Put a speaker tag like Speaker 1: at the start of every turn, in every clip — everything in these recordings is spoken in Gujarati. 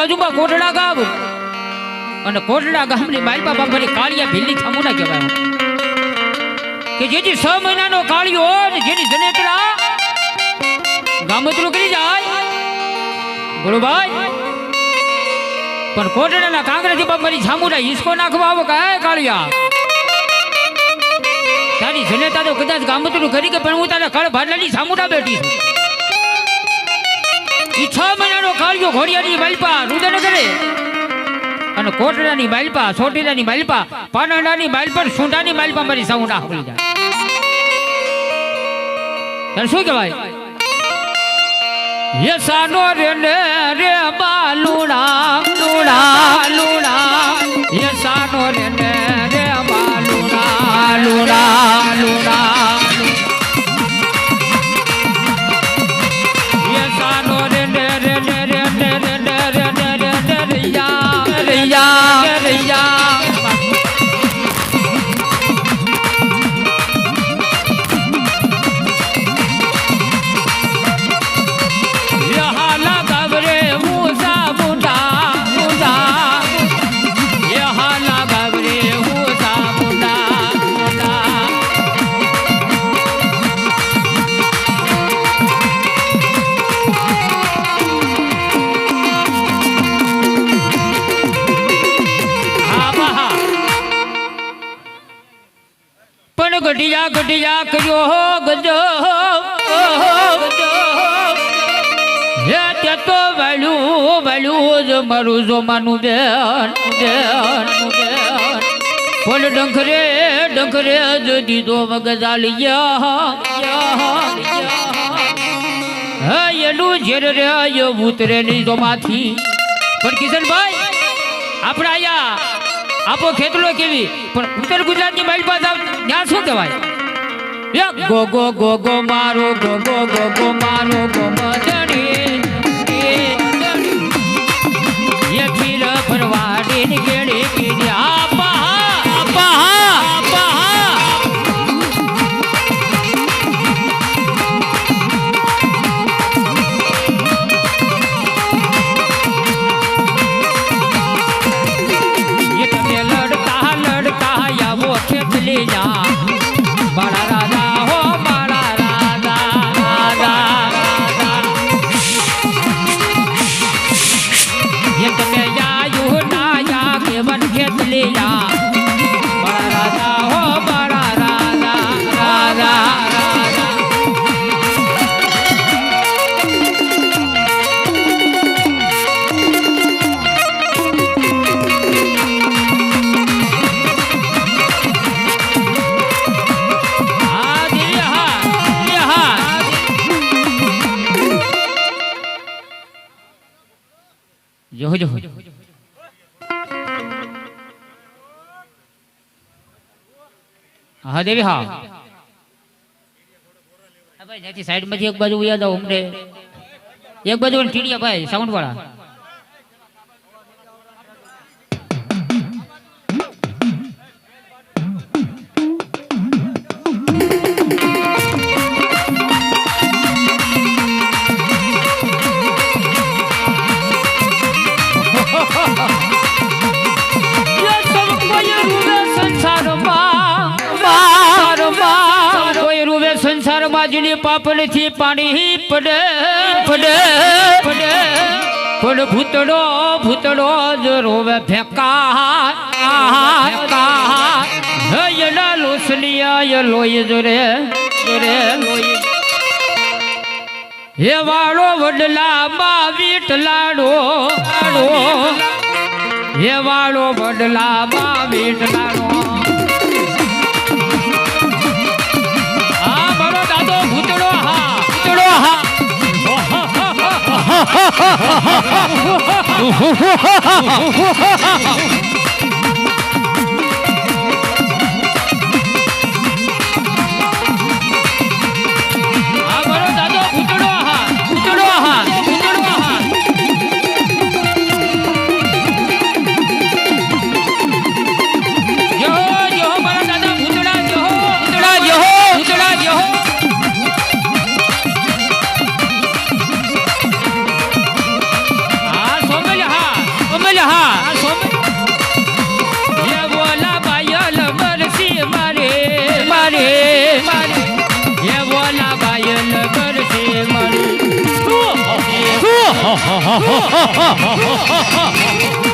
Speaker 1: બાજુમાં કોટડા ગામ. અને કોટડા ગામની બાઈપા બાપાની કાળિયા ભીલી થામુના કહેવાય. કે જેથી છ મહિનાનો કાળિયો હોય ને જેની જનેતરા ગામતરું કરી જાય. ગુરુભાઈ પણ કોટડાના કાંગરેથી બાપાની છામુડા હિસકો નાખવા આવો કાય કાળિયા? તારી જનેતા તો કદાચ ગામતરું કરી કે પણ હું તારા કળ ભાડલાની છામુડા બેઠી છું. છ મહિનાનો કાળિયો ઘોડિયાની બાલપા રુદન કરે અને કોટડાની બાલપા છોટીડાની બાલપા પાનડાની બાલપા સુંડાની બાલપા મારી સાઉન્ડા હોઈ જાય. તારે શું કહેવાય? યસાનો રે ને રે બાલુડા લુડા લુડા યસાનો રે ને રે બાલુડા લુડા લુડા ગઢિયા ગઢિયા કર્યો હો ગજો. હે તે તો વાળ્યું વાળ્યું જ મારું જો માનું બેન બેન બેન ફોલ ડંખરે ડંખરે જ દીધો મગજાલિયા હે, એનું ઝેર રે યો ઉતરે લીધો માથી પણ કિશનભાઈ, આપણે આયા. આપો ખેતલો કેવી? પણ ઉત્તર ગુજરાતની માઇલ પાસે ત્યાં શું કહેવાય? ગો ગો ગો ગો, મારો, ગો ગો ગો ગો, મારો. હા દેવી, હા. ભાઈ સાઈડમાંથી એક બાજુ ઉયા જાઓ અમને એક બાજુ ટીડિયા ભાઈ સાઉન્ડ વાળા સંસારમાં જેની પાપડથી પાણી પડે પડે પડે. પણ ભૂતડો ભૂતડો જ રોવે ફેંકા હયના લોસલિયા લોહી જ રે રે લોહી હે વાળો વડલા બા વીટલાડો લાડો હે વાળો વડલા માં વીટલાડો 哈哈哈哈哈哈哈哈哈哈哈哈哈哈哈哈哈哈哈哈哈哈哈哈！哈哈。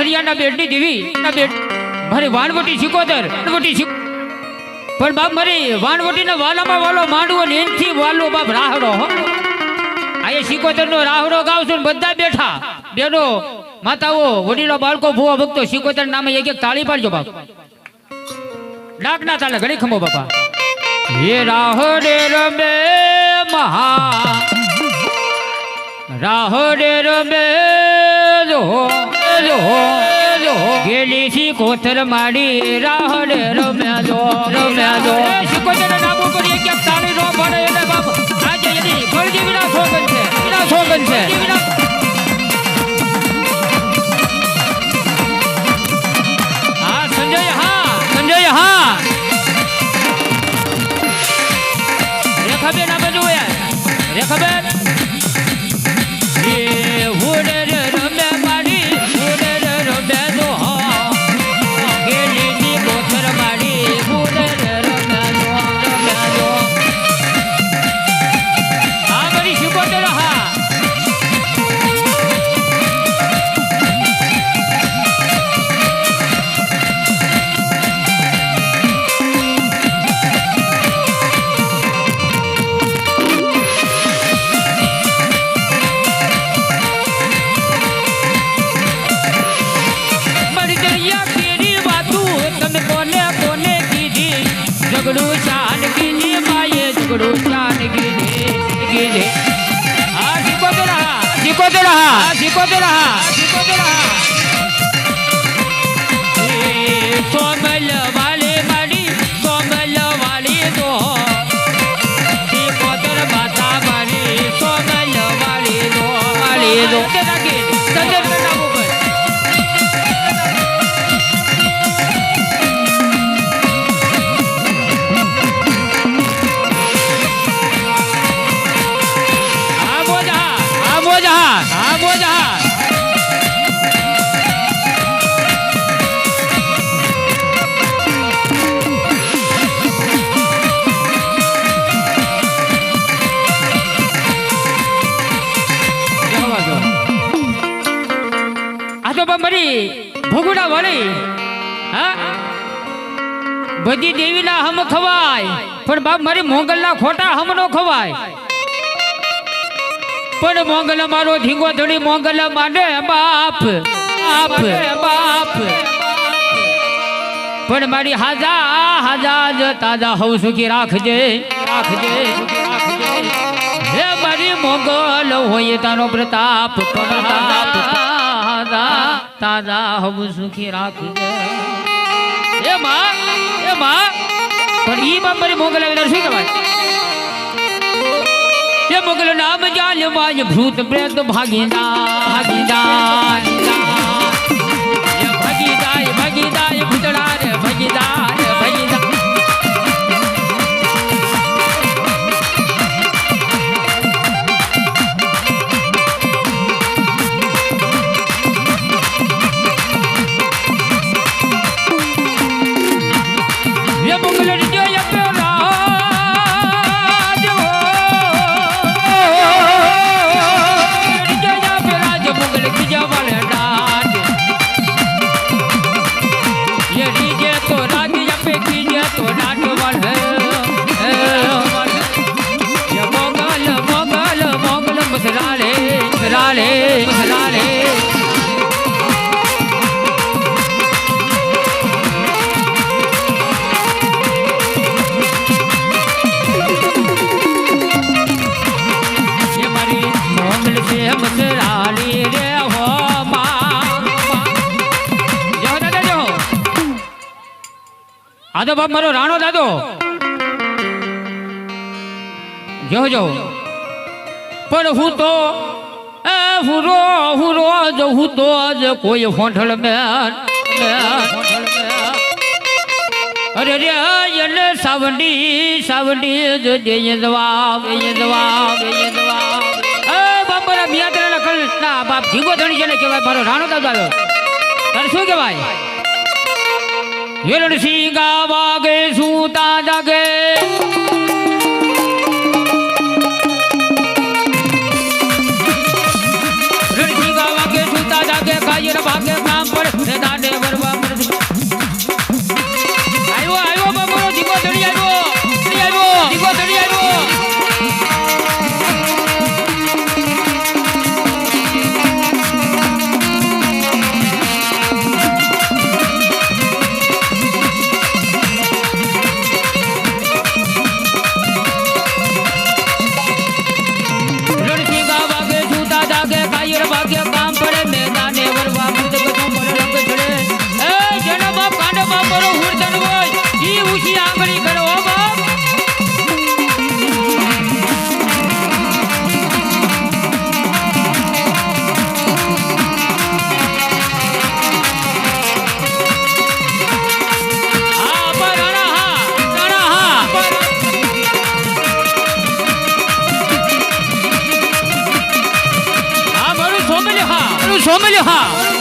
Speaker 1: ધરિયાના બેટની દેવી ના બેટ મારી વાનવટી સિકોદર વાનવટી સિક પણ બાપ મારી વાનવટીના વાલામાં વાલો માંડવો ને એનથી વાલો બાપ રાહડો, હો. આ સિકોતરનો રાહડો ગાવ છું બધા બેઠા. બેનો, માતાઓ, વડીલો, બાળકો, ભૂવા ભક્તો સિકોતર નામે એક એક તાળી પાડજો બાપ. ડાક ના ચાલે, ઘડી ખમો બાપા. હે રાહડે રમે મહા. રાહડે રમે જો. જો જો ગેલી સી કોથર માડી રાહડે રમ્યા જો રમ્યા જો. કોથર નામ ઉપર એક એક ઝઘડું શાન કીધી કીધી હા શીખોતર હા શીખોતર હા શીખોતર હા શીખોતર હા એ હા આગો જહાજ મારી ભગુડા વાળી બધી દેવીના હમ ખવાય, પણ બાપ મારી મોંગલના ખોટા હમ નો ખવાય. પણ મોંગલ મારો ધીંગો ધડી મોંગલ માને બાપ બાપ બાપ. પણ મારી હાજા હાજા જ તાજા હવ સુખી રાખજે રાખજે રાખજે. હે મારી મોંગલ હોય તારો પ્રતાપ પ્રતાપ. હાજા તાજા હવ સુખી રાખજે. એ માં એ માં. પણ ઈ બાપ મારી મોંગલ આવી શું કહેવાય? એ મોગલ નામ જાલ માય ભૂત પ્રેત ભાગીદા ભાગીદા આ તો બાપ મારો રાણો દાદો. જો જો. પણ હું તો, એ હુરો હુરો જ હું તો આજ કોઈ હોઠળ મેં અરે રે એને સાવંડી સાવંડી જો દે જવાબ એ જવાબ એ જવાબ. એ બાપરા મિયા તને લખલ બાપ જીવો ધણી છે ને કહેવાય, મારો રાણો દાદો આવ્યો. તાર શું કહેવાય? હિરણ સિંગા વાગે સૂતા જાગે. હા મારું સોમલ્ય હા મારું સોમલ્ય હા